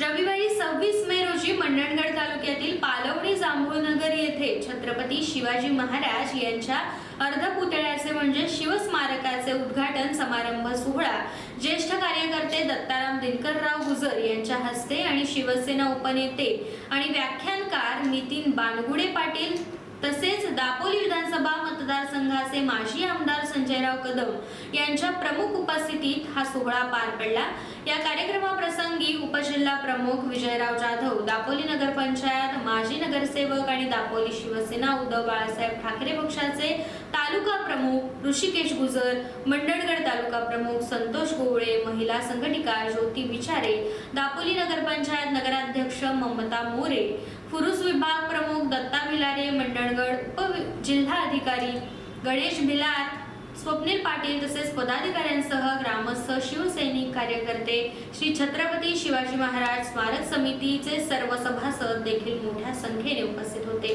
रविवारी सव्वीस मे रोजी मंडणगड तालुक्यातील पालवणी जांभूळनगर येथे छत्रपती शिवाजी महाराज यांच्या अर्धपुतळ्याचे म्हणजे शिवस्मारकाचे उद्घाटन समारंभ सोहळा. ज्येष्ठ कार्यकर्ते दत्ताराम दिनकरराव गुजर यांच्या हस्ते आणि शिवसेना उपनेते आणि व्याख्यानकार नितीन बानगुडे पाटील तसेच दापोली विधानसभा मतदारसंघाचे माजी आमदार संजयराव कदम यांच्या प्रमुख उपस्थितीत हा सोहळा पार पडला. या कार्यक्रम उपजिल्हा प्रमुख विजयराव जाधव दापोली नगरपंचायत माजी नगरसेवक आणि दापोली शिवसेना उद्धव बाळासाहेब ठाकरे पक्षाचे तालुका प्रमुख ऋषिकेश गुजर मंडणगड तालुका प्रमुख संतोष गोवळे महिला संघटिका ज्योती विचारे दापोली नगरपंचायत नगराध्यक्ष ममता मोरे फुरुस विभाग प्रमुख दत्ता भिलारे मंडणगड उप जिल्हा अधिकारी गणेश भिलार स्वप्नील पाटील तसेच पदाधिकाऱ्यांसह ग्रामस्थ शिवसैनिक कार्यकर्ते श्री छत्रपती शिवाजी महाराज स्मारक समितीचे सर्व सभासद देखील मोठ्या संख्येने उपस्थित होते.